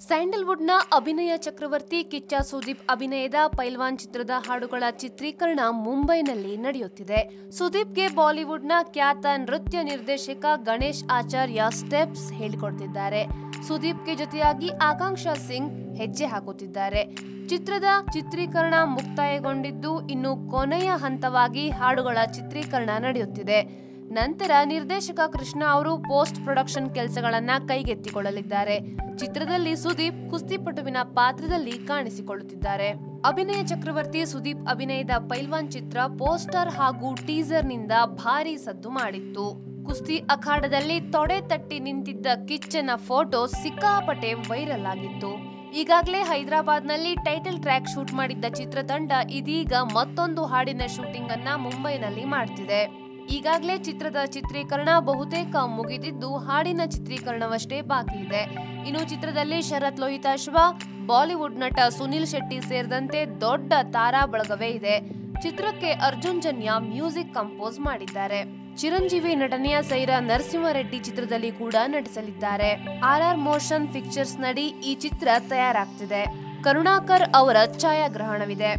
ಸ್ಯಾಂಡಲ್ವುಡ್ನ ಅಭಿನಯ ಚಕ್ರವರ್ತಿ ಕಿಚ್ಚ ಸುದೀಪ್ ಅಭಿನಯದ ಪೈಲ್ವಾನ್ ಚಿತ್ರದ ಹಾಡುಗಳ ಚಿತ್ರೀಕರಣ ಮುಂಬೈನಲ್ಲಿ ನಡೆಯುತ್ತಿದೆ. ಸುದೀಪ್ಗೆ ಬಾಲಿವುಡ್ನ ಖ್ಯಾತ ನೃತ್ಯ ನಿರ್ದೇಶಕ ಗಣೇಶ್ ಆಚಾರ್ಯ ಸ್ಟೆಪ್ಸ್ ಹೇಳಿಕೊಡ್ತಿದ್ದಾರೆ. ಸುದೀಪ್ಗೆ ಜೊತೆಯಾಗಿ ಆಕಾಂಕ್ಷಾ ಸಿಂಗ್ ಹೆಜ್ಜೆ ಹಾಕುತ್ತಿದ್ದಾರೆ. ಚಿತ್ರದ ಚಿತ್ರೀಕರಣ ಮುಕ್ತಾಯಗೊಂಡಿದ್ದು ಇನ್ನು ಕೊನೆಯ ಹಂತವಾಗಿ ಹಾಡುಗಳ ಚಿತ್ರೀಕರಣ ನಡೆಯುತ್ತಿದೆ. ನಂತರ ನಿರ್ದೇಶಕ ಕೃಷ್ಣ ಅವರು ಪೋಸ್ಟ್ ಪ್ರೊಡಕ್ಷನ್ ಕೆಲಸಗಳನ್ನ ಕೈಗೆತ್ತಿಕೊಳ್ಳಲಿದ್ದಾರೆ. ಚಿತ್ರದಲ್ಲಿ ಸುದೀಪ್ ಕುಸ್ತಿಪಟುವಿನ ಪಾತ್ರದಲ್ಲಿ ಕಾಣಿಸಿಕೊಳ್ಳುತ್ತಿದ್ದಾರೆ. ಅಭಿನಯ ಚಕ್ರವರ್ತಿ ಸುದೀಪ್ ಅಭಿನಯದ ಪೈಲ್ವಾನ್ ಚಿತ್ರ ಪೋಸ್ಟರ್ ಹಾಗೂ ಟೀಸರ್ನಿಂದ ಭಾರಿ ಸದ್ದು ಮಾಡಿತ್ತು. ಕುಸ್ತಿ ಅಖಾಡದಲ್ಲಿ ತೊಡೆ ತಟ್ಟಿ ನಿಂತಿದ್ದ ಕಿಚ್ಚನ ಫೋಟೋ ಸಿಕ್ಕಾಪಟೆ ವೈರಲ್ ಆಗಿತ್ತು. ಈಗಾಗಲೇ ಹೈದರಾಬಾದ್ನಲ್ಲಿ ಟೈಟಲ್ ಟ್ರ್ಯಾಕ್ ಶೂಟ್ ಮಾಡಿದ್ದ ಚಿತ್ರತಂಡ ಇದೀಗ ಮತ್ತೊಂದು ಹಾಡಿನ ಶೂಟಿಂಗ್ ಅನ್ನ ಮುಂಬೈನಲ್ಲಿ ಮಾಡ್ತಿದೆ. ಈಗಾಗಲೇ ಚಿತ್ರದ ಚಿತ್ರೀಕರಣ ಬಹುತೇಕ ಮುಗಿದಿದ್ದು ಹಾಡಿನ ಚಿತ್ರೀಕರಣವಷ್ಟೇ ಬಾಕಿ ಇದೆ. ಇನ್ನು ಚಿತ್ರದಲ್ಲಿ ಶರತ್ ಲೋಹಿತಾಶ್ವ ಬಾಲಿವುಡ್ ನಟ ಸುನಿಲ್ ಶೆಟ್ಟಿ ಸೇರಿದಂತೆ ದೊಡ್ಡ ತಾರಾ ಬಳಗವೇ ಇದೆ. ಚಿತ್ರಕ್ಕೆ ಅರ್ಜುನ್ ಜನ್ಯ ಮ್ಯೂಸಿಕ್ ಕಂಪೋಸ್ ಮಾಡಿದ್ದಾರೆ. ಚಿರಂಜೀವಿ ನಟನೆಯ ಸೈರಾ ನರಸಿಂಹರೆಡ್ಡಿ ಚಿತ್ರದಲ್ಲಿ ಕೂಡ ನಟಿಸಲಿದ್ದಾರೆ. ಆರ್ ಆರ್ ಮೋಷನ್ ಪಿಕ್ಚರ್ಸ್ ನಡಿ ಈ ಚಿತ್ರ ತಯಾರಾಗ್ತಿದೆ. ಕರುಣಾಕರ್ ಅವರ ಛಾಯಾಗ್ರಹಣವಿದೆ.